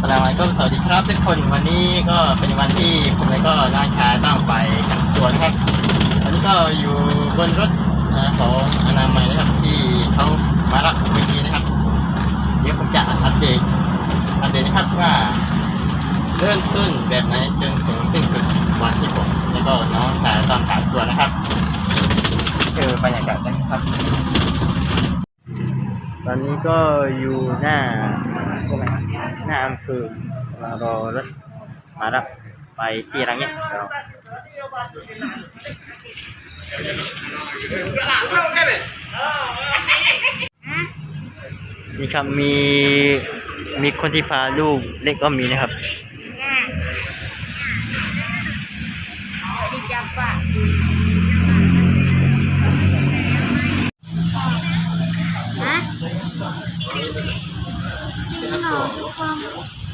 สลามัยกุมสวัสดีครับทุกคนวันนี้ก็เป็นวันที่ผมและก็น้าชายต้องไปกันตัวนะครับตอนนี้ก็อยู่บนรถของอนามัยนะครับที่เขามารับเมื่อกี้นะครับ เดี๋ยวผมจะอัปเดตอัปเดตนะครับว่าเริ่มต้นแบบไหนจนถึงสิ้นสุดวันที่ผมแล้วก็น้องชายต้องขายตัวนะครับคือบรรยากาศนะครับ ตอนนี้ก็อยู่หน้า ห้าอำเภอมารอรถมารับไปที่รังเนี่ยเดี๋ยวนี่ครับมีมีคนที่พาลูกเล็กก็มีนะครับ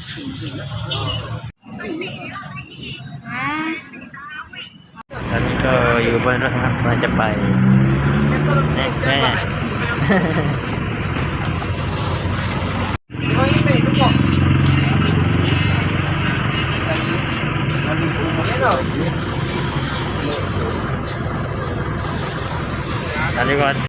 ตอนนี้ก็อยู่บนรถครับกำลังจะไปแม่แม่ตอนนี้ก่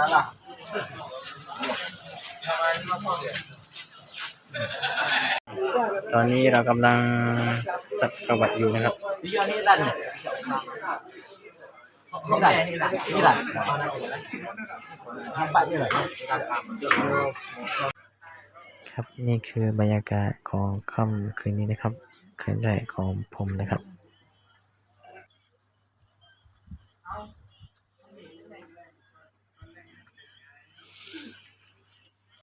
นั้ละตอนนี้เรากำลังสักประวัติอยู่นะครับนี่แหละนี่แหลครับนี่คือบรรยากาศของค่ำคืนนี้นะครับ คืนแรกของผมนะครับ